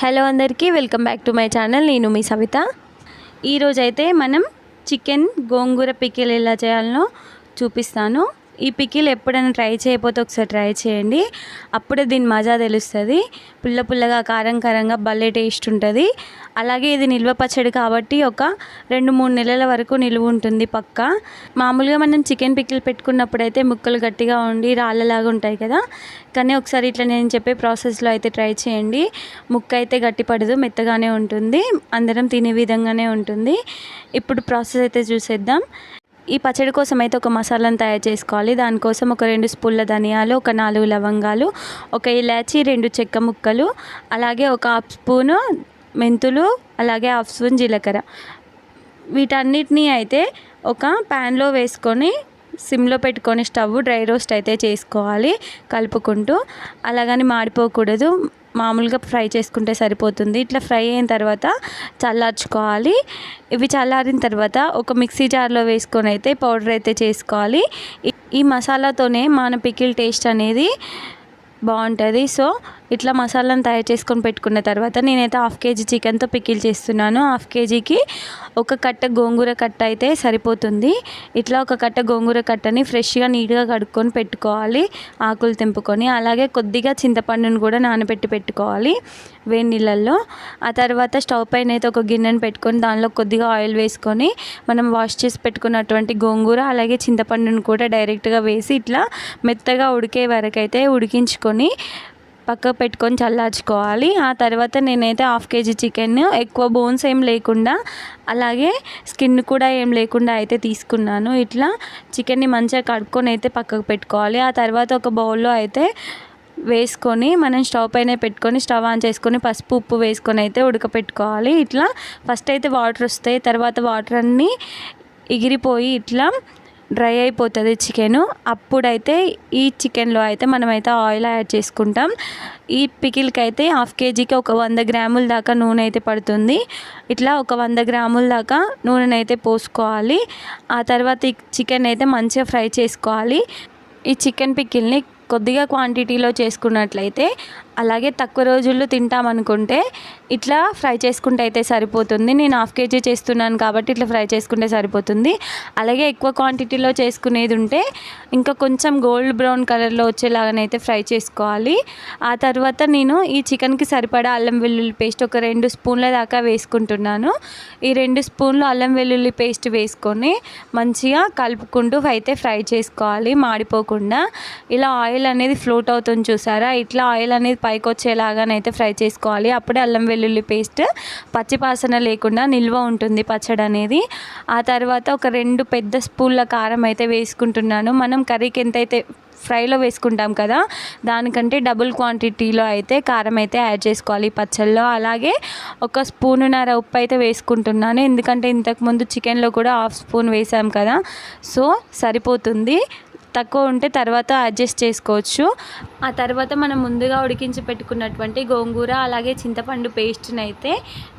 Hello అందరికీ welcome back to my channel. నేను మీ సవిత. ఈరోజైతే మనం చికెన్ గోంగూర పికిల్ ఎలా చేయాలనో చూపిస్తాను. ఈ పికిల్ ఎప్పుడైనా ట్రై చేయకపోతే ఒకసారి ట్రై చేయండి. అప్పుడే దీని మజా తెలుస్తుంది. పుల్ల పుల్లగా కారం కారంగా భలే టేస్ట్ ఉంటుంది. అలాగే ఇది నిల్వ పచ్చడి కాబట్టి ఒక రెండు మూడు నెలల వరకు నిలువ ఉంటుంది పక్క. మామూలుగా మనం చికెన్ పికిల్ పెట్టుకున్నప్పుడు అయితే ముక్కలు గట్టిగా ఉండి రాళ్ళలాగా ఉంటాయి కదా. కానీ ఒకసారి ఇట్లా నేను చెప్పే ప్రాసెస్లో అయితే ట్రై చేయండి. ముక్క అయితే గట్టిపడదు మెత్తగానే ఉంటుంది. అందరం తినే విధంగానే ఉంటుంది. ఇప్పుడు ప్రాసెస్ అయితే చూసేద్దాం. ఈ పచ్చడి కోసం అయితే ఒక మసాలాను తయారు చేసుకోవాలి. దానికోసం ఒక రెండు స్పూన్ల ధనియాలు ఒక నాలుగు లవంగాలు ఒక ఇలాచి రెండు చెక్క ముక్కలు అలాగే ఒక హాఫ్ స్పూను మెంతులు అలాగే హాఫ్ స్పూన్ జీలకర్ర. వీటన్నిటినీ అయితే ఒక ప్యాన్లో వేసుకొని సిమ్లో పెట్టుకొని స్టవ్ డ్రై రోస్ట్ అయితే చేసుకోవాలి కలుపుకుంటూ. అలాగని మాడిపోకూడదు. మామూలుగా ఫ్రై చేసుకుంటే సరిపోతుంది. ఇట్లా ఫ్రై అయిన తర్వాత చల్లార్చుకోవాలి. ఇవి చల్లారిన తర్వాత ఒక మిక్సీ జార్లో వేసుకొని అయితే పౌడర్ అయితే చేసుకోవాలి. ఈ మసాలాతోనే మన పికిల్ టేస్ట్ అనేది బాగుంటుంది. సో ఇట్లా మసాలాను తయారు చేసుకొని పెట్టుకున్న తర్వాత నేనైతే హాఫ్ కేజీ చికెన్తో పికిల్ చేస్తున్నాను. హాఫ్ కేజీకి ఒక కట్ట గోంగూర కట్ట అయితే సరిపోతుంది. ఇట్లా ఒక కట్ట గోంగూర కట్టని ఫ్రెష్గా నీట్గా కడుక్కొని పెట్టుకోవాలి. ఆకులు తెంపుకొని అలాగే కొద్దిగా చింతపండును కూడా నానబెట్టి పెట్టుకోవాలి వేడి నీళ్ళల్లో. ఆ తర్వాత స్టవ్ పైన అయితే ఒక గిన్నెను పెట్టుకొని దానిలో కొద్దిగా ఆయిల్ వేసుకొని మనం వాష్ చేసి పెట్టుకున్నటువంటి గోంగూర అలాగే చింతపండును కూడా డైరెక్ట్గా వేసి ఇట్లా మెత్తగా ఉడికే వరకు అయితే ఉడికించుకొని పక్కకు పెట్టుకొని చల్లార్చుకోవాలి. ఆ తర్వాత నేనైతే హాఫ్ కేజీ చికెన్ ఎక్కువ బోన్స్ ఏం లేకుండా అలాగే స్కిన్ కూడా ఏం లేకుండా అయితే తీసుకున్నాను. ఇట్లా చికెన్ని మంచిగా కడుక్కొని అయితే పక్కకు పెట్టుకోవాలి. ఆ తర్వాత ఒక బౌల్లో అయితే వేసుకొని మనం స్టవ్ పైన పెట్టుకొని స్టవ్ ఆన్ చేసుకొని పసుపు ఉప్పు వేసుకొని అయితే ఉడకపెట్టుకోవాలి. ఇట్లా ఫస్ట్ అయితే వాటర్ వస్తాయి. తర్వాత వాటర్ అన్నీ ఎగిరిపోయి ఇట్లా డ్రై అయిపోతుంది చికెన్. అప్పుడైతే ఈ చికెన్లో అయితే మనమైతే ఆయిల్ యాడ్ చేసుకుంటాం. ఈ పికిల్కి అయితే హాఫ్ కేజీకి ఒక వంద గ్రాముల దాకా నూనె అయితే పడుతుంది. ఇట్లా ఒక వంద గ్రాముల దాకా నూనెనైతే అయితే పోసుకోవాలి. ఆ తర్వాత ఈ చికెన్ అయితే మంచిగా ఫ్రై చేసుకోవాలి. ఈ చికెన్ పికిల్ని కొద్దిగా క్వాంటిటీలో చేసుకున్నట్లయితే అలాగే తక్కువ రోజుల్లో తింటామనుకుంటే ఇట్లా ఫ్రై చేసుకుంటే అయితే సరిపోతుంది. నేను హాఫ్ కేజీ చేస్తున్నాను కాబట్టి ఇట్లా ఫ్రై చేసుకుంటే సరిపోతుంది. అలాగే ఎక్కువ క్వాంటిటీలో చేసుకునేది ఉంటే ఇంకా కొంచెం గోల్డ్ బ్రౌన్ కలర్లో వచ్చేలాగానైతే ఫ్రై చేసుకోవాలి. ఆ తర్వాత నేను ఈ చికెన్కి సరిపడా అల్లం వెల్లుల్లి పేస్ట్ ఒక రెండు స్పూన్ల దాకా వేసుకుంటున్నాను. ఈ రెండు స్పూన్లు అల్లం వెల్లుల్లి పేస్ట్ వేసుకొని మంచిగా కలుపుకుంటూ అయితే ఫ్రై చేసుకోవాలి. మాడిపోకుండా. ఇలా ఆయిల్ అనేది ఫ్లోట్ అవుతుంది చూసారా? ఇట్లా ఆయిల్ అనేది పైకి వచ్చేలాగానైతే ఫ్రై చేసుకోవాలి. అప్పుడే అల్లం వెల్లుల్లి పేస్ట్ పచ్చిపాసన లేకుండా నిల్వ ఉంటుంది పచ్చడి అనేది ఆ తర్వాత ఒక రెండు పెద్ద స్పూన్ల కారం అయితే వేసుకుంటున్నాను. మనం కర్రీకి ఎంతైతే ఫ్రైలో వేసుకుంటాం కదా దానికంటే డబుల్ క్వాంటిటీలో అయితే కారం అయితే యాడ్ చేసుకోవాలి పచ్చళ్ళలో. అలాగే ఒక స్పూనున్నర ఉప్పు అయితే వేసుకుంటున్నాను. ఎందుకంటే ఇంతకుముందు చికెన్లో కూడా హాఫ్ స్పూన్ వేసాం కదా సో సరిపోతుంది. తక్కువ ఉంటే తర్వాత అడ్జస్ట్ చేసుకోవచ్చు. ఆ తర్వాత మనం ముందుగా ఉడికించి పెట్టుకున్నటువంటి గోంగూర అలాగే చింతపండు పేస్ట్ని అయితే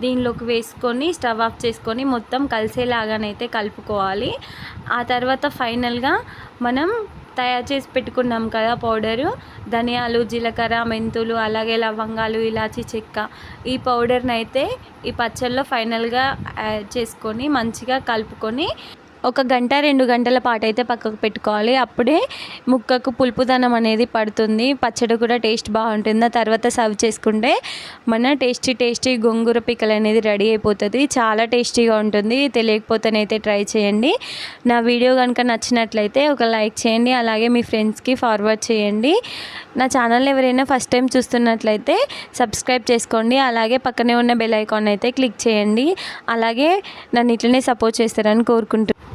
దీనిలోకి వేసుకొని స్టవ్ ఆఫ్ చేసుకొని మొత్తం కలిసేలాగానైతే కలుపుకోవాలి. ఆ తర్వాత ఫైనల్గా మనం తయారు చేసి పెట్టుకున్నాం కదా పౌడరు ధనియాలు జీలకర్ర మెంతులు అలాగే లవంగాలు ఇలాచి చెక్క ఈ పౌడర్ని అయితే ఈ పచ్చళ్ళలో ఫైనల్గా యాడ్ చేసుకొని మంచిగా కలుపుకొని ఒక గంట రెండు గంటల పాటు అయితే పక్కకు పెట్టుకోవాలి. అప్పుడే ముక్కకు పులుపుదనం అనేది పడుతుంది. పచ్చడి కూడా టేస్ట్ బాగుంటుంది. ఆ తర్వాత సర్వ్ చేసుకుంటే మన టేస్టీ టేస్టీ గొంగూర పిక్కలు అనేది రెడీ అయిపోతుంది. చాలా టేస్టీగా ఉంటుంది. తెలియకపోతేనైతే ట్రై చేయండి. నా వీడియో కనుక నచ్చినట్లయితే ఒక లైక్ చేయండి. అలాగే మీ ఫ్రెండ్స్కి ఫార్వర్డ్ చేయండి. నా ఛానల్ ఎవరైనా ఫస్ట్ టైం చూస్తున్నట్లయితే సబ్స్క్రైబ్ చేసుకోండి. అలాగే పక్కనే ఉన్న బెల్ ఐకాన్ అయితే క్లిక్ చేయండి. అలాగే నన్ను ఇట్లనే సపోర్ట్ చేస్తారని కోరుకుంటున్నాను.